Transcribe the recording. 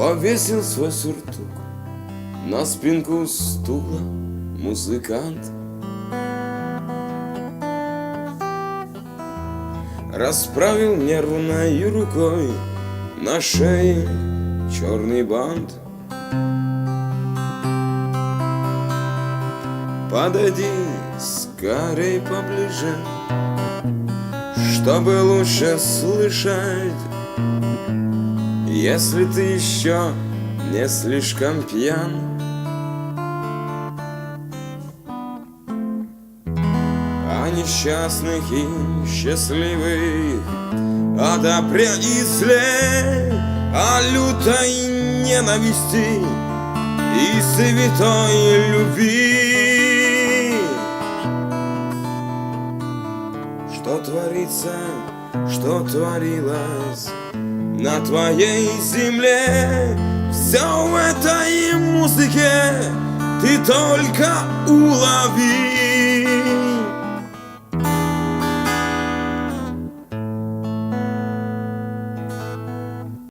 Повесил свой сюртук на спинку стула музыкант. Расправил нервной рукой на шее черный бант. Подойди скорей поближе, чтобы лучше слышать. Если ты еще не слишком пьян. А несчастных и счастливых Одобря и зле О лютой ненависти И святой любви. Что творится, что творилось на твоей земле. Все в этой музыке ты только улови